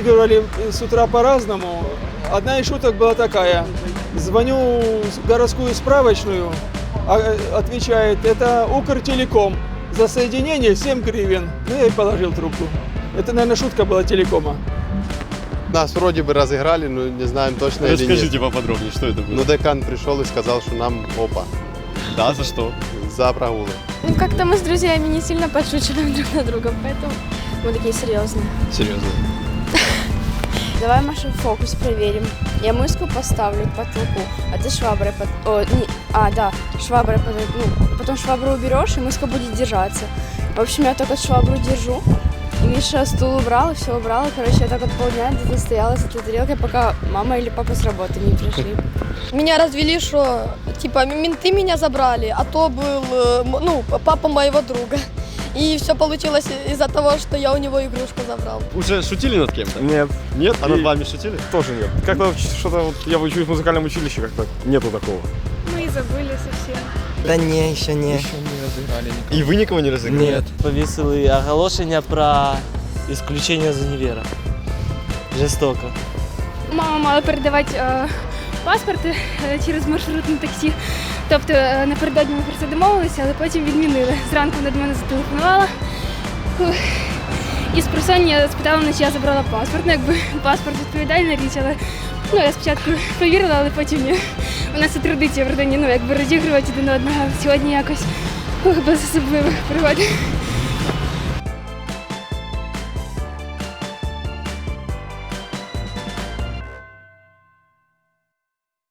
реагировали с утра по-разному. Одна из шуток была такая. Звоню в городскую справочную, а, отвечает, это Укртелеком. За соединение 7 гривен. Ну, я и положил трубку. Это, наверное, шутка была телекома. Нас вроде бы разыграли, но не знаем точно или нет. Расскажите поподробнее, что это было? Ну, декан пришел и сказал, что нам опа, да, за что? за прогулы. Ну, как-то мы с друзьями не сильно подшучиваем друг на друга, поэтому мы такие серьезные. Серьезно. Давай, Маша, фокус проверим. Я миску поставлю к потолку, а ты шваброй под... О, не... А, да, шваброй под... Ну, потом швабру уберешь, и миска будет держаться. В общем, я только швабру держу, и Миша стул убрал, все убрал. Короче, я так вот полдня где-то стояла с этой тарелкой, пока мама или папа с работы не пришли. Меня развели, что типа менты меня забрали, а то был э, ну, папа моего друга. И все получилось из-за того, что я у него игрушку забрал. Уже шутили над кем-то? Нет, Нет? А над И- вами шутили? тоже нет. Как-то что-то вот я учусь в музыкальном училище, как-то нету такого. Мы и забыли совсем. Та ні, ще ні. И вы никого не разыграли? Нет. повісили оголошення про ісключення з універа. Жестоко. Мама мала передавати е, паспорти е, через маршрутне таксі. Тобто е, напередодні ми про це домовилися, але потім відмінили. Зранку вона до мене зателефонувала. І з просоння спитала, чи я забрала паспорт. Ну, якби паспорт відповідальна річ, але ну, я спочатку повірила, але потім ні. У нас це традиція в родині, ну, якби розігрувати один одного. Сьогодні якось без особливих пригод.